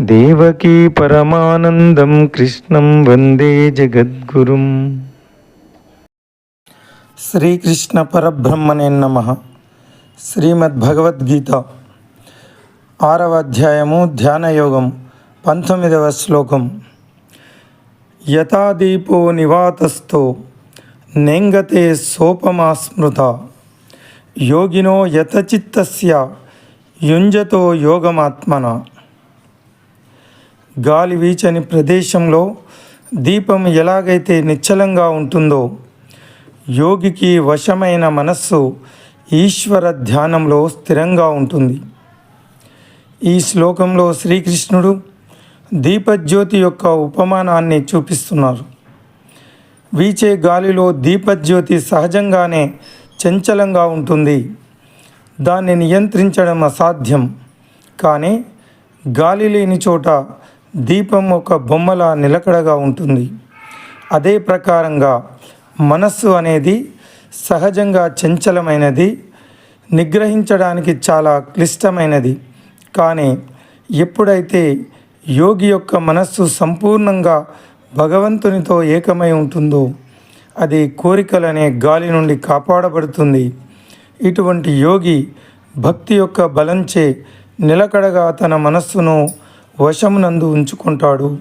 దేవకీ పరమానందం కృష్ణం వందే జగద్గురుం. శ్రీకృష్ణ పరబ్రహ్మణే నమ. శ్రీమద్భగవద్గీత ఆరవ అధ్యాయము ధ్యానయోగం పంతొమ్మిదవ శ్లోకం. యథాదీపో నివాతస్థో నేంగతే సోపమాస్మృత. యోగినో యతచిత్తస్య యుంజతో యోగమాత్మన. గాలి వీచని ప్రదేశంలో దీపం ఎలాగైతే నిశ్చలంగా ఉంటుందో యోగికి వశమైన మనస్సు ఈశ్వర ధ్యానంలో స్థిరంగా ఉంటుంది. ఈ శ్లోకంలో శ్రీకృష్ణుడు దీపజ్యోతి యొక్క ఉపమానాన్ని చూపిస్తున్నారు. వీచే గాలిలో దీపజ్యోతి సహజంగానే చంచలంగా ఉంటుంది. దాన్ని నియంత్రించడం అసాధ్యం. కానీ గాలి లేని చోట దీపం ఒక బొమ్మల నిలకడగా ఉంటుంది. అదే ప్రకారంగా మనస్సు అనేది సహజంగా చంచలమైనది నిగ్రహించడానికి చాలా క్లిష్టమైనది. కానీ ఎప్పుడైతే యోగి యొక్క మనస్సు సంపూర్ణంగా భగవంతునితో ఏకమై ఉంటుందో అది కోరికలనే గాలి నుండి కాపాడబడుతుంది. ఇటువంటి యోగి భక్తి యొక్క బలంచే నిలకడగా తన మనస్సును వశమునందు ఉంచుకుంటాడు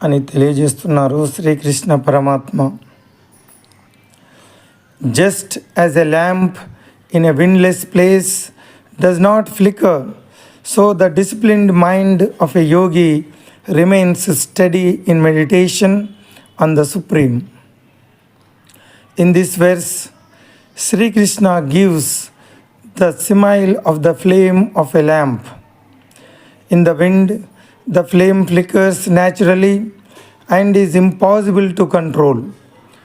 అని తెలియజేస్తున్నారు శ్రీకృష్ణ పరమాత్మ. Just as a lamp in a windless place does not flicker so the disciplined mind of a yogi remains steady in meditation on the supreme in this verse Srikrishna gives the simile of the flame of a lamp In the wind, the flame flickers naturally and is impossible to control.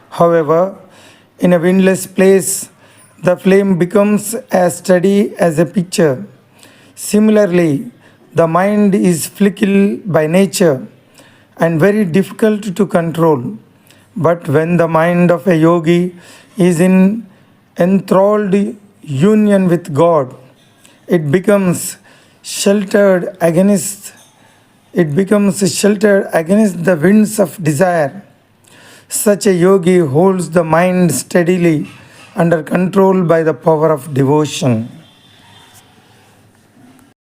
However, in a windless place, the flame becomes as steady as a picture. Similarly, the mind is fickle by nature and very difficult to control. But when the mind of a yogi is in enthralled union with God, it becomes sheltered against it becomes sheltered against the winds of desire. Such a yogi holds the mind steadily under control by the power of devotion.